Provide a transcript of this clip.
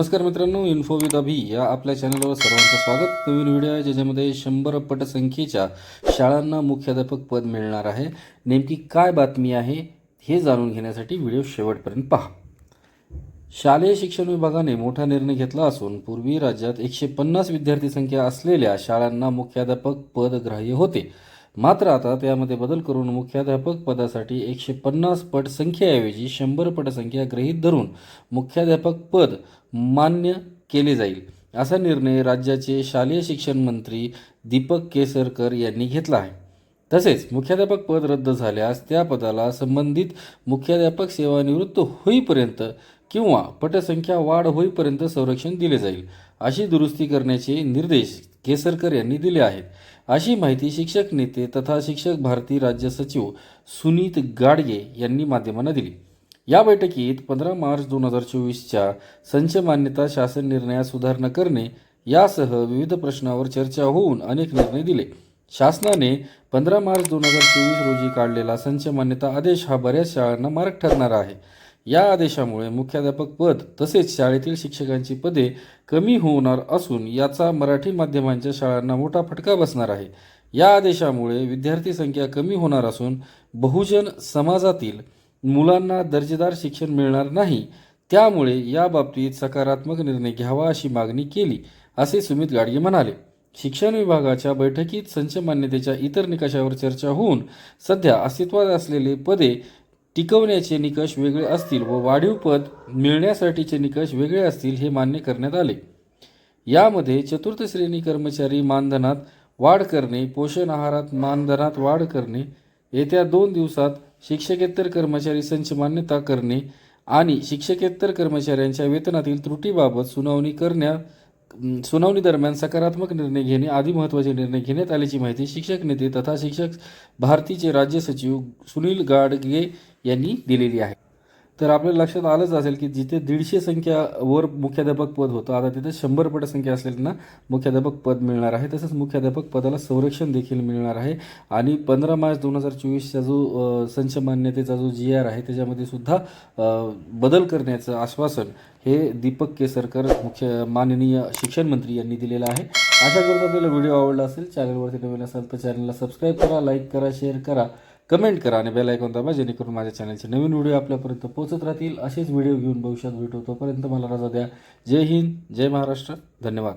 नमस्कार मित्रांनो info with अभी या आपल्या चॅनलवर सर्वांचं स्वागत. नवीन व्हिडिओ आहे ज्याच्यामध्ये शंभर पटसंख्येच्या शाळांना मुख्याध्यापक पद मिळणार आहे. नेमकी काय बातमी आहे हे जाणून घेण्यासाठी व्हिडिओ शेवटपर्यंत पहा. शालेय शिक्षण विभागाने मोठा निर्णय घेतला असून पूर्वी राज्यात एकशे पन्नास विद्यार्थी संख्या असलेल्या शाळांना मुख्याध्यापक पद ग्राह्य होते. मात्र आता त्यामध्ये बदल करून मुख्याध्यापक पदासाठी एकशे पन्नास पट संख्येऐवजी शंभर पट संख्या गृहीत धरून मुख्याध्यापक पद मान्य केले जाईल असा निर्णय राज्याचे शालेय शिक्षण मंत्री दीपक केसरकर यांनी घेतला आहे. तसेच मुख्याध्यापक पद रद्द झाल्यास त्या पदाला संबंधित मुख्याध्यापक सेवानिवृत्त होईपर्यंत किंवा पटसंख्या वाढ होईपर्यंत संरक्षण दिले जाईल अशी दुरुस्ती करण्याचे निर्देश केसरकर यांनी दिले आहेत. अशी माहिती शिक्षक नेते तथा शिक्षक भारती राज्य सचिव सुनीत गाडगे यांनी माध्यमांना दिली. या बैठकीत पंधरा मार्च दोन हजार चोवीसच्या संच मान्यता शासन निर्णयात सुधारणा करणे यासह विविध प्रश्नावर चर्चा होऊन अनेक निर्णय दिले. शासनाने पंधरा मार्च दोन हजार चोवीस रोजी काढलेला संच मान्यता आदेश हा बऱ्याच शाळांना मार्ग ठरणार आहे. या आदेशामुळे मुख्याध्यापक पद तसेच शाळेतील शिक्षकांची पदे कमी होणार असून याचा मराठी माध्यमांच्या शाळांना मोठा फटका बसणार आहे. या आदेशामुळे विद्यार्थी संख्या कमी होणार असून बहुजन समाजातील मुलांना दर्जेदार शिक्षण मिळणार नाही. त्यामुळे या बाबतीत सकारात्मक निर्णय घ्यावा अशी मागणी केली असे सुमित गाडगे म्हणाले. शिक्षण विभागाच्या बैठकीत संच मान्यतेच्या इतर निकषावर चर्चा होऊन सध्या अस्तित्वात असलेले पदे टिकवण्याचे निकष वेगळे असतील व वाढीव पद मिळण्यासाठीचे निकष वेगळे असतील हे मान्य करण्यात आले. यामध्ये चतुर्थ श्रेणी कर्मचारी मानधनात वाढ करणे पोषण आहारात मानधनात वाढ करणे येत्या दोन दिवसात शिक्षकेतर कर्मचारी संच मान्यता करणे आणि शिक्षकेतर कर्मचाऱ्यांच्या वेतनातील त्रुटीबाबत सुनावणी करण्यात सुनावणी दरम्यान सकारात्मक निर्णय घेणे आदी महत्त्वाचे निर्णय घेण्यात आल्याची माहिती शिक्षक नेते तथा शिक्षक भारतीचे राज्य सचिव सुनील गाडगे यांनी दिलेली आहे. तर आपल्या लक्षात आलंच असेल की जिथे दीडशे संख्या वर मुख्याध्यापक पद होतं आता तिथे शंभर पट संख्या असलेल्यांना मुख्याध्यापक पद मिळणार आहे. तसंच मुख्याध्यापक पदाला संरक्षण देखील मिळणार आहे. आणि पंधरा मार्च दोन हजार चोवीसचा जो संच मान्यतेचा जो जी आर आहे त्याच्यामध्ये सुद्धा बदल करण्याचं आश्वासन हे दीपक केसरकर मुख्य माननीय शिक्षण मंत्री यांनी दिलेलं आहे. अशा करून आपल्याला व्हिडिओ आवडला असेल चॅनलवरती नवीन असाल तर चॅनलला सबस्क्राईब करा लाईक करा शेअर करा. कमेंट करा आणि बेल ऐकून दाबा जेणेकरून माझ्या चॅनलचे नवीन व्हिडिओ आपल्यापर्यंत पोहोचत राहतील. असेच व्हिडिओ घेऊन भविष्यात भेटू तोपर्यंत मला रजा द्या. जय हिंद जय महाराष्ट्र. धन्यवाद.